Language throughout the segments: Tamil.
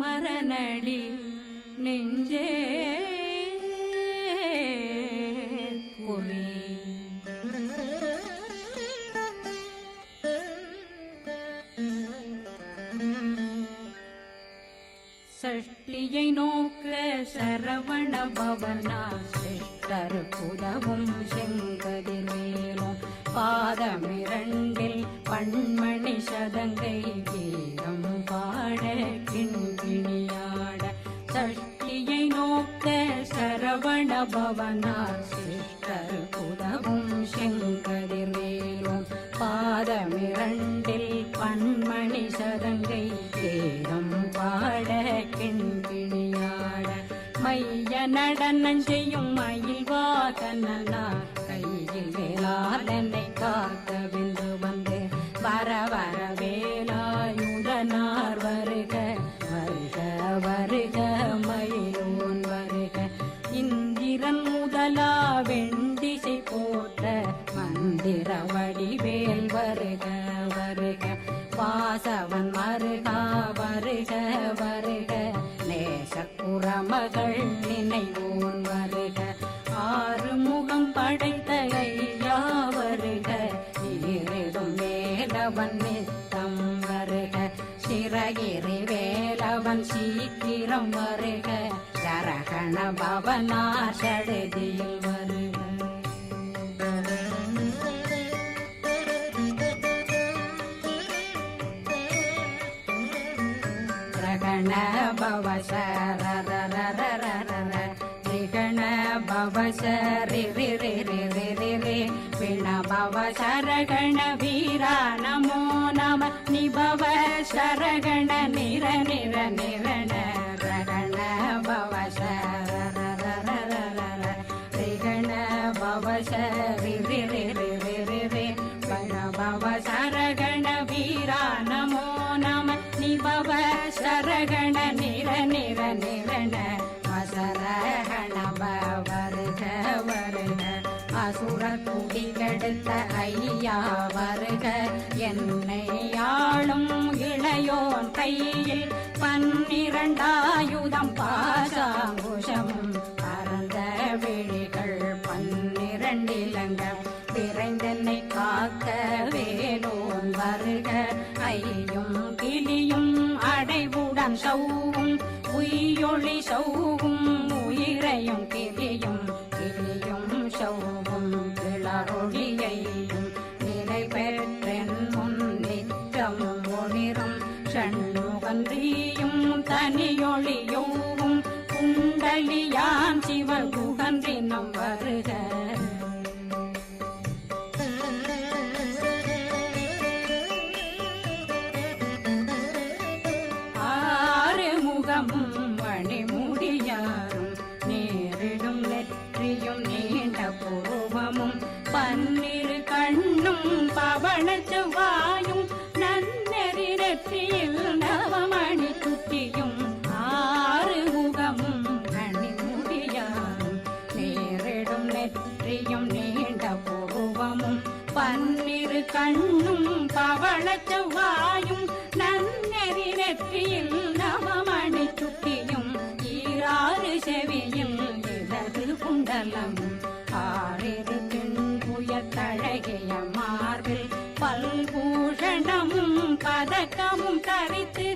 மரணி நெஞ்சே சஷ்டியை நோக்க சரவண பவனா சிஷ்டர் புதவும் செங்கதிர்வேலும் பாதமிரண்டில் பண்மணி சதங்கை வீரம் பாட கிண்ண சரவண பவனா சிஷ்டர் புதவும் செங்கதிர்வேலும் பாதமிரண்டில் பன்மணி சதங்கை கேடம் பாட கிண்கிணியாட மைய நடனம் செய்யும் மயில் வாதனா கையில் வேளாளனை காக்க விந்து வந்து. வர வர வடிவேல் வருக வருக. வாசவன் மருகா வருக வருக. நேச குரமகள் நினைவோன் வருக. ஆறு முகம் படைத்த ஐயா வருக. ஈரிடும் வேலவன் நித்தம் வருக. சிறகிரி வேலவன் சீக்கிரம் வருக. சரகண பவனார் சடுதியில் வருக. ரிகண பவ சரி சரகண வீரா நமோ நம நிபவ சரகண நிர நிர நிரண அசுர குடி கெடுத்த ஐயா வருக. என்னை ஆளும் இளையோன் கையில் பன்னிரண்டாயுதம் பாசாங்குஷம். பரந்த விழிகள் பன்னிரண்டிலங்க. விரைந்தென்னை காக்க வேலோன் வருக. ஐயும் கிளியும் அடைவுடன் சௌவும். உயிரொளி சௌவும் உயிரையும் கிளியும் மார்பில் பல்பூஷணமும் பதக்கமும் தரித்து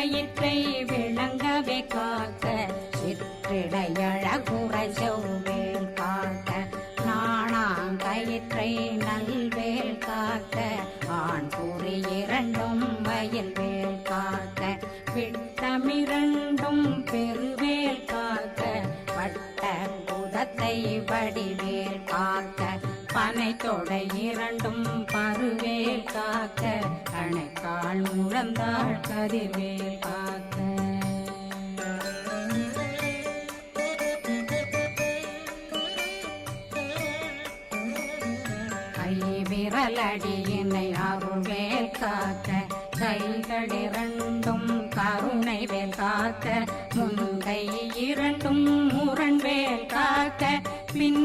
வேல் வயிற்றை விளங்கவே காக்க சிற்றிடையழகுற செவ்வேல் காக்க நாணாங்கயிற்றை நல்வேல் காக்க ஆண் கூறி இரண்டும் வயல் காக்க விட்டமிரண்டும் பெருவேல் காக்க வட்ட குதத்தை வடிவேல் காக்க பனை தொடை இரண்டும் பருவேல் காக்க அணைக்கால் முழந்தாள் கதிர்வேல் காக்க. கை விரலடியினை அருள்வேல் காக்க கைகள் இரண்டும் கருணை வேல் காக்க முன்கை இரண்டும் முரண்வேல் காக்க பின்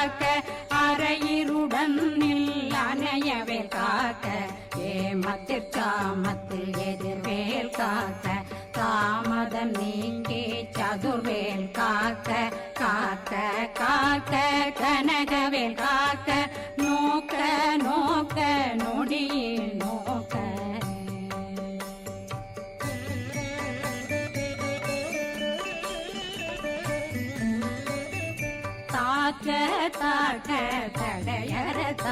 காக்க அரையிருடன் அணையவேல் காக்க. ஏமத்தில் சாமத்தில் எதிர்வேல் காக்க. தாமதம் நீங்கே சதுர்வேல் காக்க. காக்க காக்க கன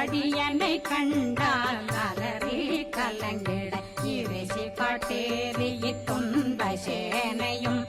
அடியனை கண்டால் அலறி கலங்கிட. இறைசி காட்டேறி துன்ப சேனையும்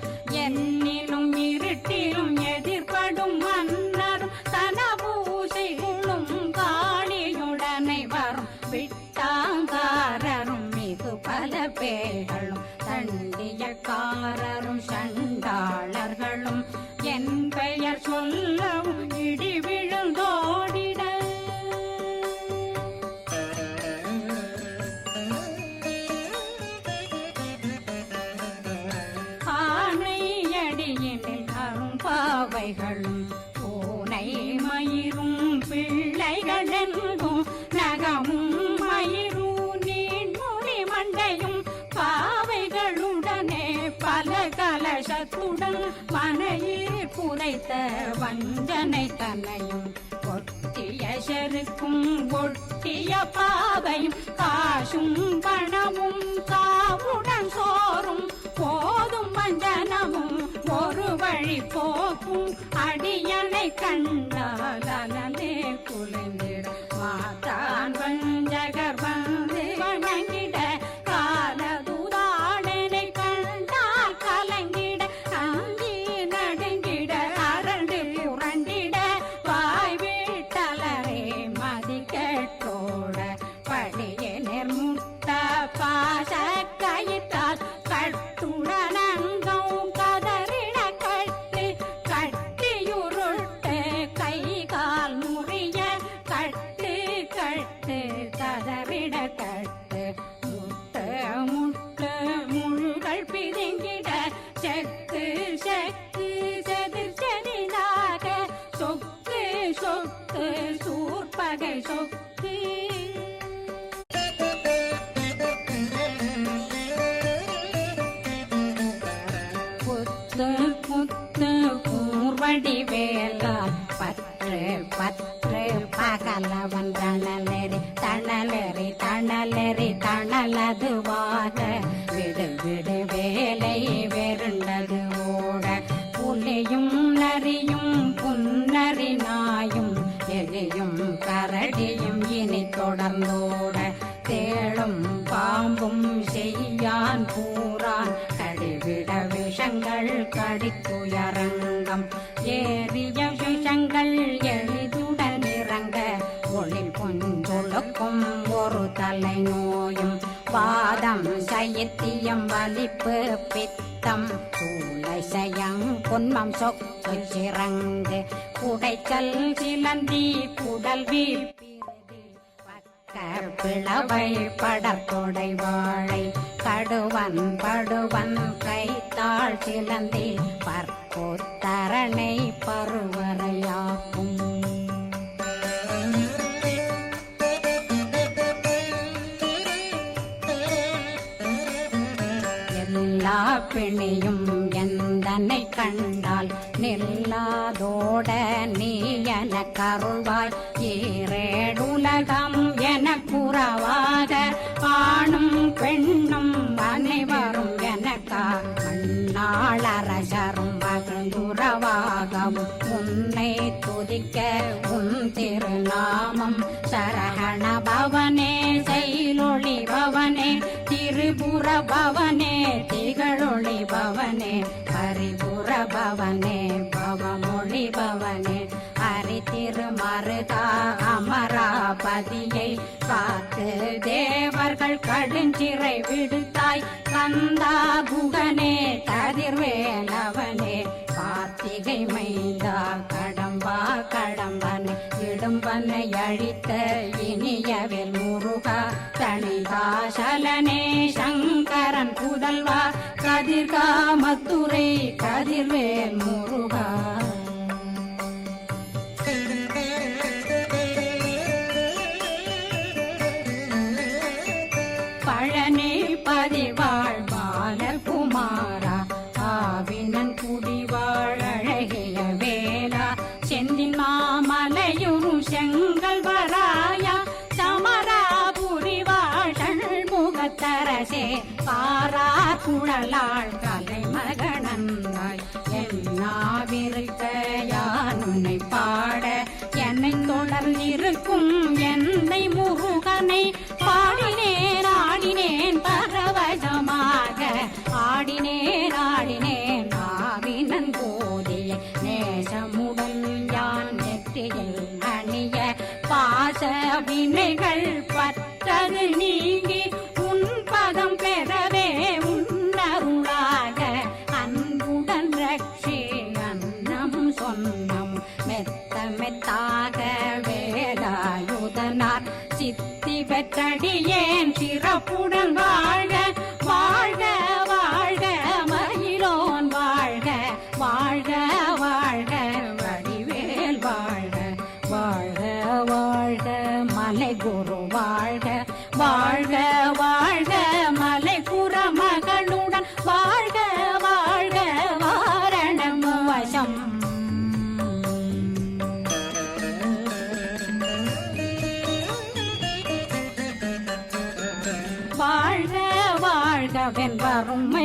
வஞ்சனை தன்னையும் ஒட்டிய செருக்கும் ஒட்டிய பாவையும் காசும் பணமும் காவுடன் சோறும் போதும் வஞ்சனமும் ஒரு வழி போக்கும் அடியனை கண்டால் அலலே குலைந்திட பகலவன் தணலெறி தணலெறி தணலெறி தணலதுவாக விடு விடு வேலை வெருண்டது ஓட புலியும் நரியும் புன்னறி நாயும் எலியும் கரடியும் இனி தொடர்ந்தோட. தேளும் பாம்பும் செய்யான் கூறான். கடிவிட விஷங்கள் கடித்துயரங்கம். ஏறிய விஷங்கள் எளிதுடன் இறங்க. ஒளில் புஞ்சொழுக்கும் ஒரு தலை நோயும் பாதம் சைத்தியம் வலிப்பு பித்தம். சூளை சயம் பொன்மம் சொக்கு சிறங்கு குடைச்சல் சிலந்தி குடல் வீப்பிருதி பிளவை படத்தொடை வாழை. கடுவன் படுவன் கைத்தாள் சிலந்தி. பற்போத்தரணை பருவரையாக்கும். எல்லா பிணியும் எந்தனை கண்டால் நில்லாதோட நீ என கருள்வாய். ஈரேடுலகம் என குறவாக ஆணும் பெண்ணும் அனைவரும் எனக்கா மண்ணாளரசரும் மகிழ்ந்துறவாகவும் உன்னை துதிக்க உன் திருநாமம் சரகண பவனே செயலொளி பவனே திரிபுர பவனே திகழொளி பவனே பரிபுர பவனே பவமொழி பவனே. ஹரி திருமருதா அமராபதியை காத்து தேவர்கள் கடுஞ்சிறை விடுத்தாய் கந்தா புகனே கதிர்வேலவனே. கார்த்திகை மைந்தா கடம்பா கடம்பன். இடும்பனை அழித்த இனியவில் முருகா. தணிகாசலனே சங்கரன் புதல்வா. கதிர்காமத்துரை கதிர்வேல் முருகா. பழனி பதிவாழ் பாலகுமாரா ஆவினன் குடிவாழ் அழகிய செந்தின் மாமலையுறு செங்கல் வராயா. சமராபுரி வாழல் முகத்தரசே பாரா நேசமுடன் யான் நெற்றியில் அணிய பாச வினைகள் பற்றது நீங்கி உன் பதம் பெறவே உன்னருளாக. அன்புடன் ரட்சி அன்னம் சொன்னம் மெத்த மெத்தாக வேலாயுதனார் சித்தி பெற்றடியேன் சிறப்புடன் வாழ்க.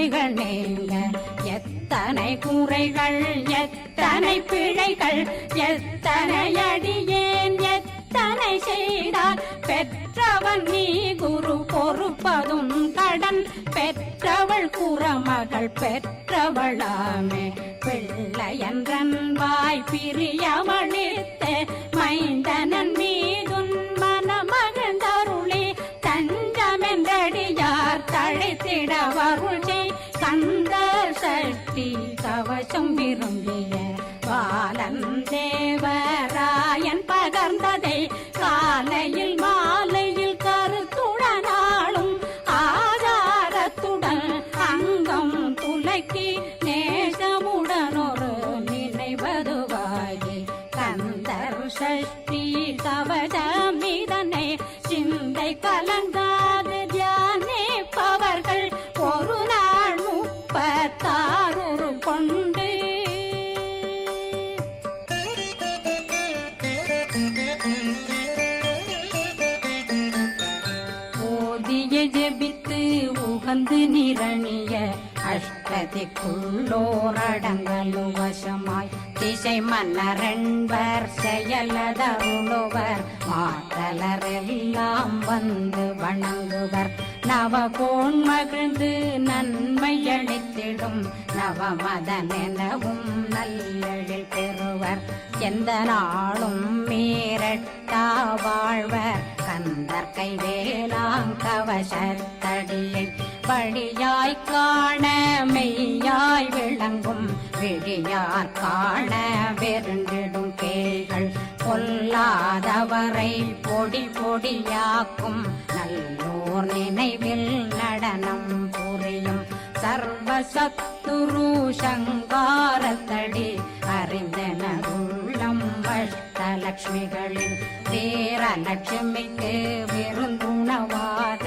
வெண்பருமைகள் நீங்க. எத்தனை குறைகள் எத்தனை பிழைகள் எத்தனை அடியேன் எத்தனை செய்தால் பெற்றவன் நீ குரு பொறுப்பதும் கடன். பெற்றவள் குறமகள் பெற்றவளாமே. பிள்ளையன்றன் வாய் பிரியமளித்த. மைந்த அஷ்டதிக்குள்ளோரடங்கலும் வசமாய். திசை மன்னரன்பர் செயலதருளுவர். மாற்றலரெல்லாம் வந்து வணங்குவர். நவகோன் மகிழ்ந்து நன்மை அளித்திடும் நவமதனெனவும் நல்லெழில் பெறுவர். எந்த நாளும் மீரட்டா வாழ்வர். கந்தர் கைவேலாங் கவசத்தடியை படியாய் காண மெய்யாய் விளங்கும். விழியார் காண வெருண்டிடும் கேள்கள் பொல்லாதவரை பொடி பொடியாக்கும். நல்லோர் நினைவில் நடனம் புரியும். சர்வசத்துரு சங்காரத்தடி அறிந்தனருள்ளம் அஷ்டலட்சுமிகளில் வீரலட்சுமிக்கு விருந்துணவாத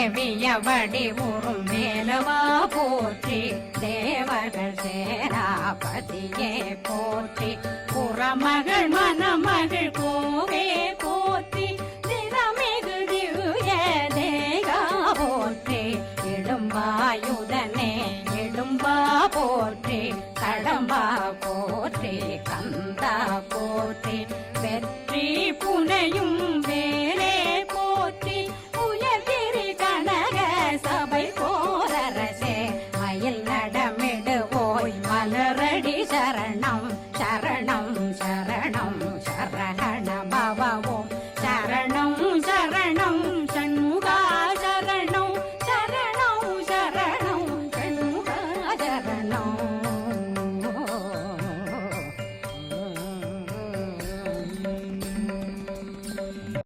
தேவியவடி உறும் மேலவா போற்றி தேவர்கள் சேராபதியே போற்றி. புறமகள் மணமகள் கோவே போற்றி தினமிகுதிய தேகா போற்றி. இடும்பாயுதனே இடும்பா போற்றி. கடம்பா போற்றி கந்தா போற்றி. வெற்றி புனையும்